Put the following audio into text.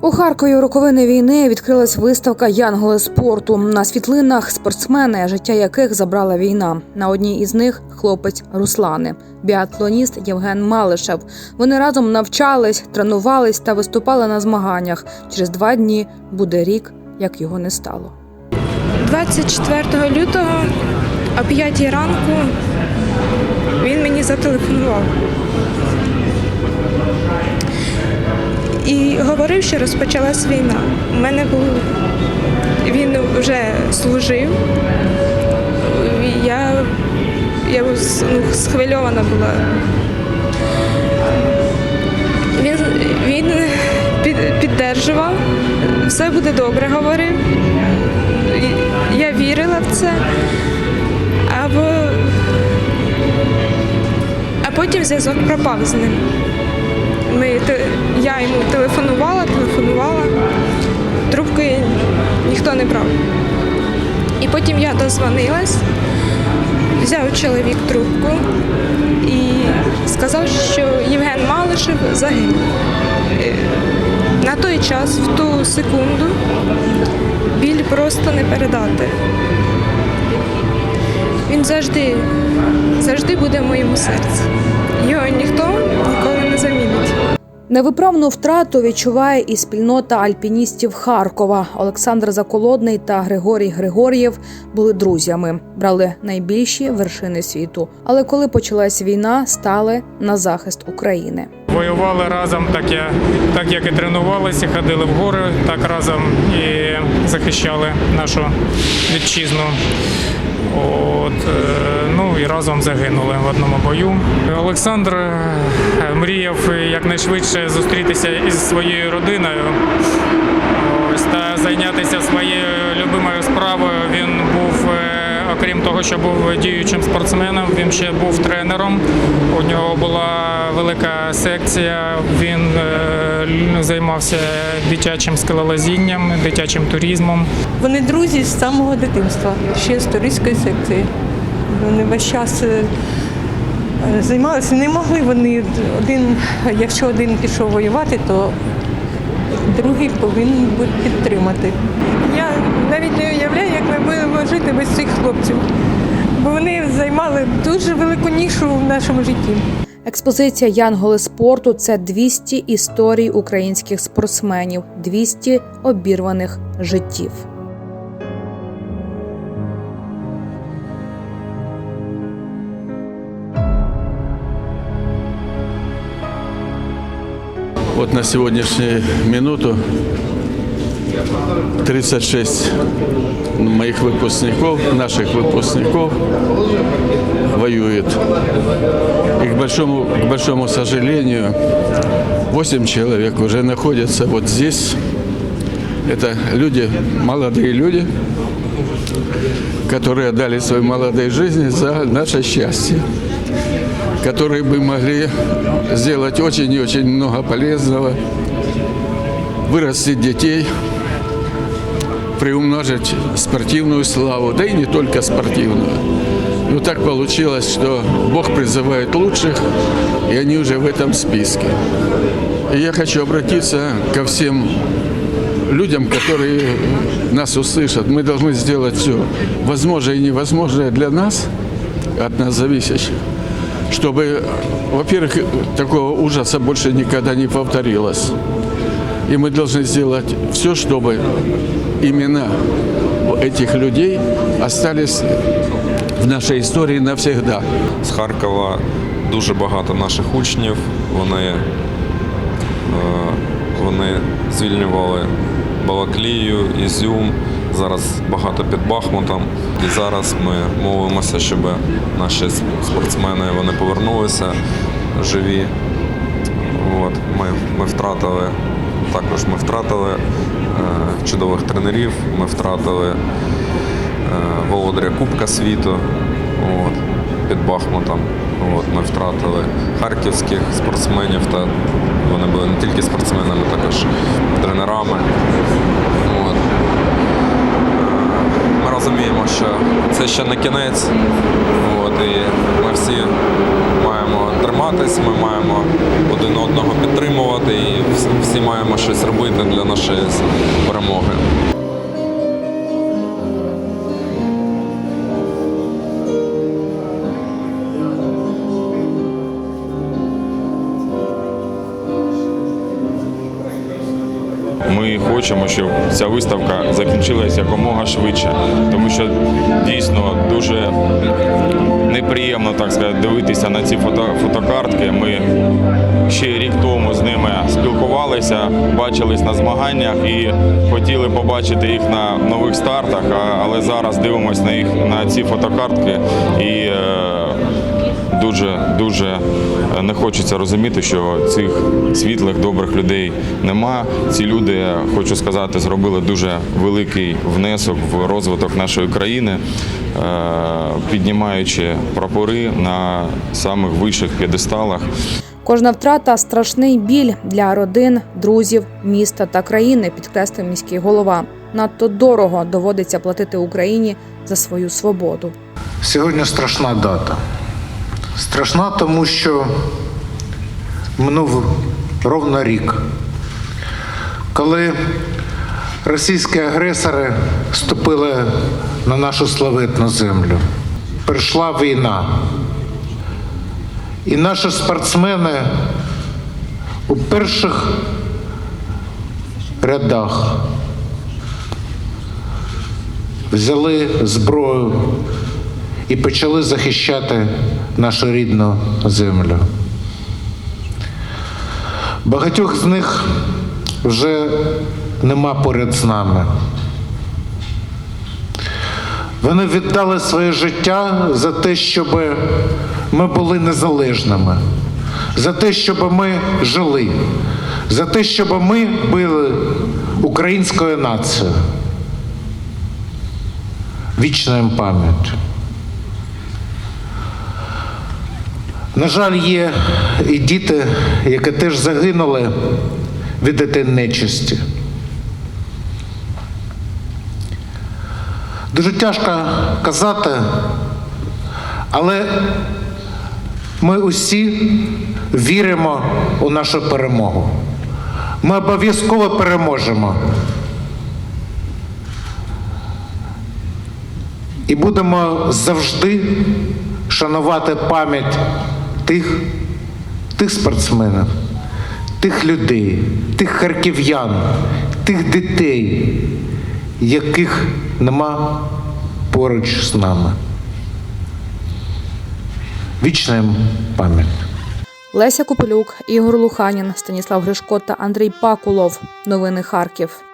У Харкові у роковини війни відкрилась виставка Янголи спорту. На світлинах спортсмени, життя яких забрала війна. На одній із них хлопець Руслани, біатлоніст Євген Малишев. Вони разом навчались, тренувались та виступали на змаганнях. Через два дні буде рік, як його не стало. 24 лютого о 5 ранку він мені зателефонував. І говорив, що розпочалась війна. У мене був він вже служив. Я, я ну, схвильована була. Він, він під, піддержував, все буде добре, говорив. Я вірила в це. Або... А потім зв'язок пропав з ним. Ми, я йому телефонувала, телефонувала, трубки ніхто не брав. І потім я дозвонилась, взяв чоловік трубку і сказав, що Євген Малишев загинув. Е, На той час, в ту секунду, біль просто не передати. Він завжди, завжди буде в моєму серці. Його ніхто не замінить. Невиправну втрату відчуває і спільнота альпіністів Харкова. Олександр Заколодний та Григорій Григор'єв були друзями, брали найбільші вершини світу. Але коли почалась війна, стали на захист України. Воювали разом, так, я, так як і тренувалися, ходили в гори, так разом і захищали нашу вітчизну. От, е, ну і разом загинули в одному бою. Олександр е, мріяв якнайшвидше зустрітися із своєю родиною окрім того, що був діючим спортсменом, він ще був тренером. У нього була велика секція. Він е, займався дитячим скелелазінням, дитячим туризмом. Вони друзі з самого дитинства, ще з туристської секції. Вони весь час е, займалися. Не могли вони один, якщо один пішов воювати, то другий повинен бути підтримати. Я навіть не уявляю, як ми будемо жити без цих хлопців. Бо вони займали дуже велику нішу в нашому житті. Експозиція Янголи спорту це 200 історій українських спортсменів, 200 обірваних життів. Вот на сегодняшнюю минуту 36 моих выпускников, наших выпускников воюет. И к большому, к большому сожалению, 8 человек уже находятся вот здесь. Это люди, молодые люди, которые отдали свои молодые жизни за наше счастье которые бы могли сделать очень и очень много полезного, вырастить детей, приумножить спортивную славу, да и не только спортивную. Но так получилось, что Бог призывает лучших, и они уже в этом списке. И я хочу обратиться ко всем людям, которые нас услышат. Мы должны сделать все возможное и невозможное для нас, от нас зависящих, чтобы, во-первых, такого ужаса больше никогда не повторилось. И мы должны сделать все, чтобы имена этих людей остались в нашей истории навсегда. З Харкова дуже багато наших учнів. Вони, е, вони звільнювали Балаклію, Ізюм. Зараз багато під Бахмутом. І зараз ми молимося, щоб наші спортсмени вони повернулися живі. От, ми, ми втратили, також ми втратили е, чудових тренерів, ми втратили е, володаря Кубка світу от, під Бахмутом. От, ми втратили харківських спортсменів, та вони були не тільки спортсменами, також тренерами. От. Що це ще не кінець, от, і ми всі маємо триматись, ми маємо один одного підтримувати і всі маємо щось робити для нашої перемоги. Хочемо, щоб ця виставка закінчилася якомога швидше, тому що дійсно дуже неприємно так сказати дивитися на ці фото, фотокартки. Ми ще рік тому з ними спілкувалися, бачились на змаганнях і хотіли побачити їх на нових стартах. Але зараз дивимося на їх на ці фотокартки і. Е, дуже дуже не хочеться розуміти, що цих світлих добрих людей нема. Ці люди, хочу сказати, зробили дуже великий внесок в розвиток нашої країни, е, піднімаючи прапори на самих вищих п'єдесталах. Кожна втрата страшний біль для родин, друзів, міста та країни, підкреслив міський голова. Надто дорого доводиться платити Україні за свою свободу. Сьогодні страшна дата. Страшна, тому що минув ровно рік, коли російські агресори ступили на нашу славетну землю. Прийшла війна. І наші спортсмени у перших рядах взяли зброю і почали захищати нашу рідну землю. Багатьох з них вже нема поряд з нами. Вони віддали своє життя за те, щоб ми були незалежними, за те, щоб ми жили, за те, щоб ми були українською нацією. Вічна їм пам'ять. На жаль, є і діти, які теж загинули від дитин нечисті. Дуже тяжко казати, але ми усі віримо у нашу перемогу. Ми обов'язково переможемо. І будемо завжди шанувати пам'ять тих, тих спортсменів, тих людей, тих харків'ян, тих дітей, яких нема поруч з нами. Вічна пам'ять. Леся Копилюк, Ігор Луханін, Станіслав Гришко та Андрій Пакулов. Новини Харків.